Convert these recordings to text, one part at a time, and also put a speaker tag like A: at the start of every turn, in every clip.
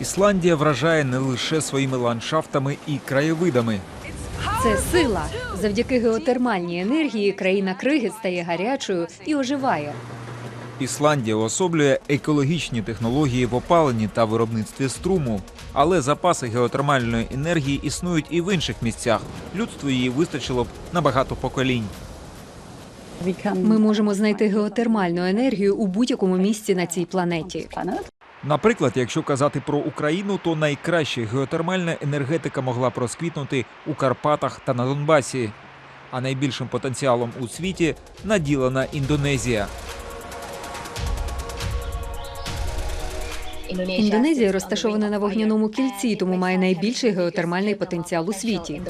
A: Ісландія вражає не лише своїми ландшафтами і краєвидами.
B: Це сила. Завдяки геотермальній енергії країна криги стає гарячою і оживає.
A: Ісландія уособлює екологічні технології в опаленні та виробництві струму. Але запаси геотермальної енергії існують і в інших місцях. Людству її вистачило б на багато поколінь.
B: Ми можемо знайти геотермальну енергію у будь-якому місці на цій планеті.
A: Наприклад, якщо казати про Україну, то найкраще геотермальна енергетика могла б розквітнути у Карпатах та на Донбасі. А найбільшим потенціалом у світі наділена Індонезія.
B: Індонезія розташована на вогняному кільці, тому має найбільший геотермальний потенціал у світі.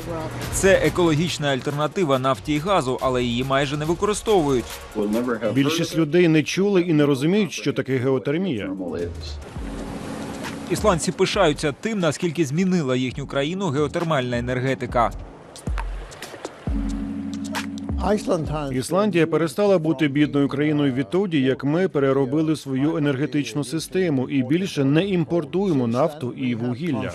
A: Це екологічна альтернатива нафті і газу, але її майже не використовують.
C: Більшість людей не чули і не розуміють, що таке геотермія.
A: Ісландці пишаються тим, наскільки змінила їхню країну геотермальна енергетика.
C: Ісландія перестала бути бідною країною відтоді, як ми переробили свою енергетичну систему і більше не імпортуємо нафту і вугілля.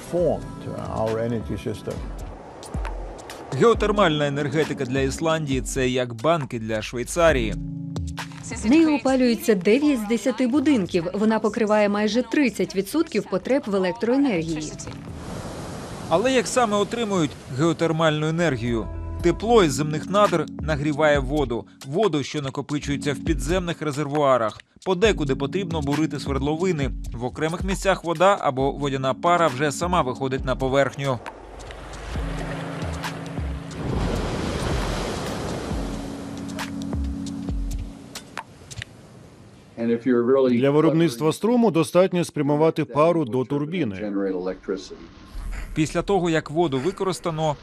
A: Геотермальна енергетика для Ісландії це як банки для Швейцарії.
B: Нею опалюється 9 з 10 будинків. Вона покриває майже 30% потреб в електроенергії.
A: Але як саме отримують геотермальну енергію? Тепло із земних надр нагріває воду, воду, що накопичується в підземних резервуарах. Подекуди потрібно бурити свердловини. В окремих місцях вода або водяна пара вже сама виходить на поверхню.
C: Для виробництва струму достатньо спрямувати пару до турбіни.
A: Після того, як воду використано,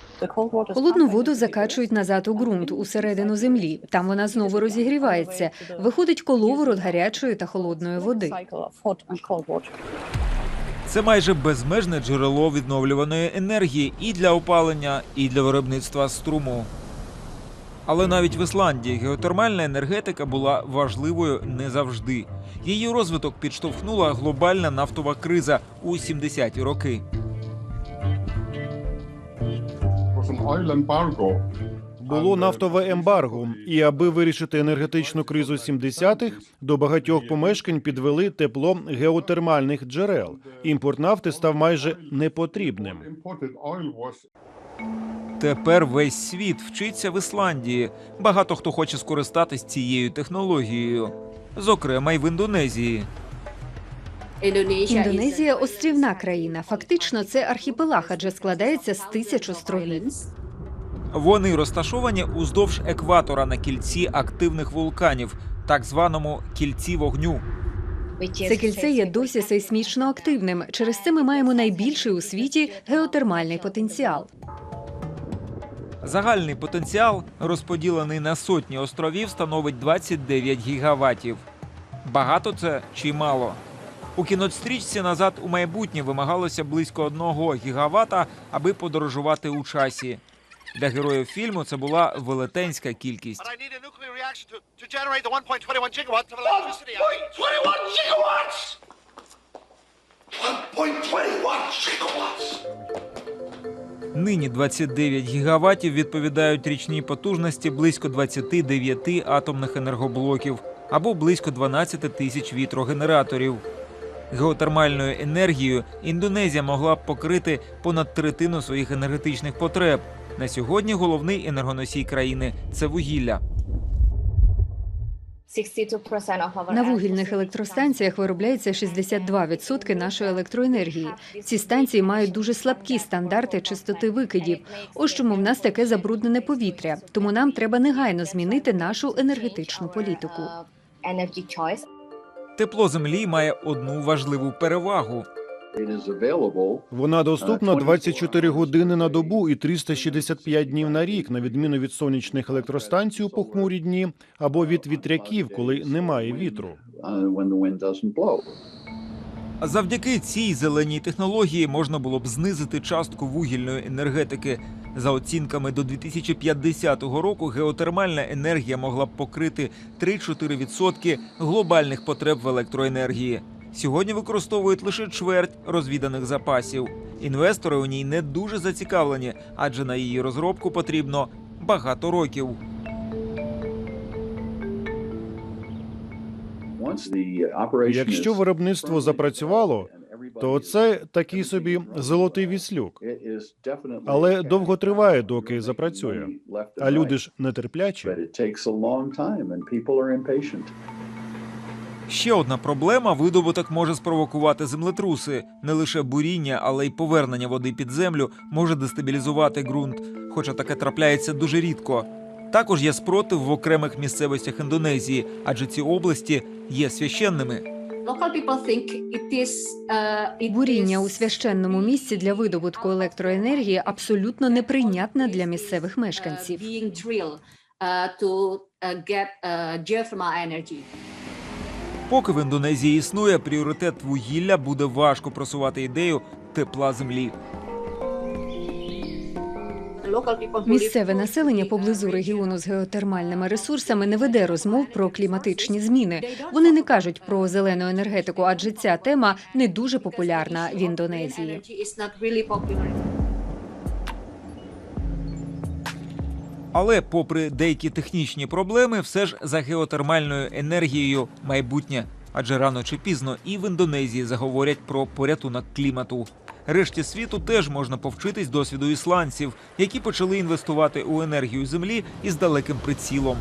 B: Холодну воду закачують назад у ґрунт усередину землі. Там вона знову розігрівається. Виходить коловорот гарячої та холодної води.
A: це майже безмежне джерело відновлюваної енергії і для опалення, і для виробництва струму. Але навіть в Ісландії геотермальна енергетика була важливою не завжди. Її розвиток підштовхнула глобальна нафтова криза у 70-ті роки.
C: Було нафтове ембарго, і аби вирішити енергетичну кризу 70-х, до багатьох помешкань підвели тепло геотермальних джерел. Імпорт нафти став майже непотрібним.
A: Тепер весь світ вчиться в Ісландії. Багато хто хоче скористатись цією технологією, зокрема й в Індонезії.
B: Індонезія острівна країна. Фактично, це архіпелаг, адже складається з тисяч островів.
A: Вони розташовані уздовж екватора на кільці активних вулканів, так званому кільці вогню.
B: Це кільце є досі сейсмічно активним. Через це ми маємо найбільший у світі геотермальний потенціал.
A: Загальний потенціал, розподілений на сотні островів, становить 29 гігаватів. Багато це чи мало? У кінострічці назад у майбутнє вимагалося близько 1 гігавата, аби подорожувати у часі. Для героїв фільму це була велетенська кількість.
D: And I need a nuclear reaction to, to generate the 1.21 gigawatts of electricity. I need.
E: 1.21 gigawatts!
A: Нині 29 гігаватів відповідають річній потужності близько 29 атомних енергоблоків або близько 12 тисяч вітрогенераторів. Геотермальною енергією Індонезія могла б покрити понад третину своїх енергетичних потреб. На сьогодні головний енергоносій країни це вугілля.
B: На вугільних електростанціях виробляється 62% нашої електроенергії. Ці станції мають дуже слабкі стандарти чистоти викидів. Ось чому в нас таке забруднене повітря. Тому нам треба негайно змінити нашу енергетичну політику.
A: Тепло землі має одну важливу перевагу.
C: Вона доступна 24 години на добу і 365 днів на рік, на відміну від сонячних електростанцій у похмурі дні або від вітряків, коли немає вітру.
A: Завдяки цій зеленій технології можна було б знизити частку вугільної енергетики. За оцінками до 2050 року геотермальна енергія могла б покрити 3-4% глобальних потреб в електроенергії. Сьогодні використовують лише чверть розвіданих запасів. Інвестори у ній не дуже зацікавлені, адже на її розробку потрібно багато років.
C: Якщо виробництво запрацювало, то це такий собі золотий віслюк. Але довго триває, доки запрацює. А люди ж нетерплячі.
A: Ще одна проблема: видобуток може спровокувати землетруси. Не лише буріння, але й повернення води під землю може дестабілізувати ґрунт, хоча таке трапляється дуже рідко. Також є спротив в окремих місцевостях Індонезії, адже ці області є священними.
B: Буріння у священному місці для видобутку електроенергії абсолютно неприйнятне для місцевих мешканців.
A: Поки в Індонезії існує пріоритет вугілля, буде важко просувати ідею тепла землі.
B: Місцеве населення поблизу регіону з геотермальними ресурсами не веде розмов про кліматичні зміни. Вони не кажуть про зелену енергетику, адже ця тема не дуже популярна в Індонезії.
A: Але, попри деякі технічні проблеми, все ж за геотермальною енергією майбутнє. Адже рано чи пізно і в Індонезії заговорять про порятунок клімату. Решті світу теж можна повчитись досвіду ісландців, які почали інвестувати у енергію землі із далеким прицілом.